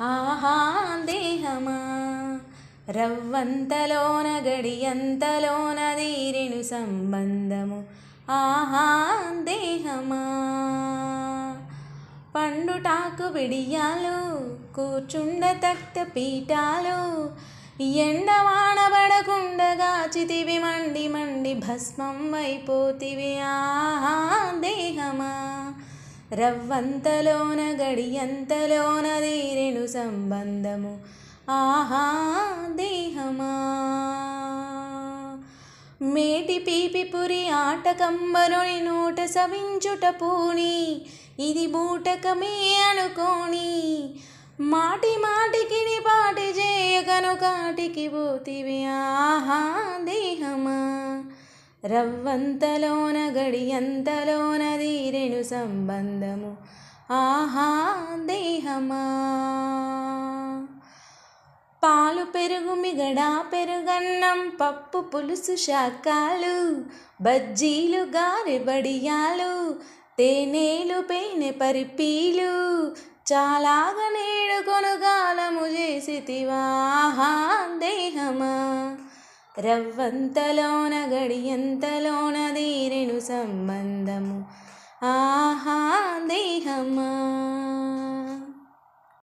ఆహా దేహమా? రవ్వంతలోన గడియంతలోన దీరెను సంబంధము. ఆహా దేహమా? పండుటాకు విడియాలు కూర్చుండ తక్త పీఠాలు ఎండవాణబడకుండగా చితివి మండి మండి భస్మం అయిపోతివి ఆహా దే రవ్వంతలోన గడియంతలోన దీరెను సంబంధము. ఆహా దేహమా? మేటి పీపి పురి ఆటకంబరుని నోట సవించుట పూని ఇది బూటకమే అనుకోని. మాటి మాటికి పాటి చేయగను కాటికి పోతివి. ఆహా దేహ రవ్వంతలోన గడియంతలోన దీరెను సంబంధము. ఆహా దేహమా? పాలు పెరుగు మిగడా పెరుగన్నం పప్పు పులుసు శాకాలు బజ్జీలు గారె బడియాలు తేనెలు పేనె పరిపీలు చాలాగా నేడు కొనుగాలము చేసితివాహా దేహమా? రవ్వంతలోన గడియంతలోన దీరెను సంబంధము.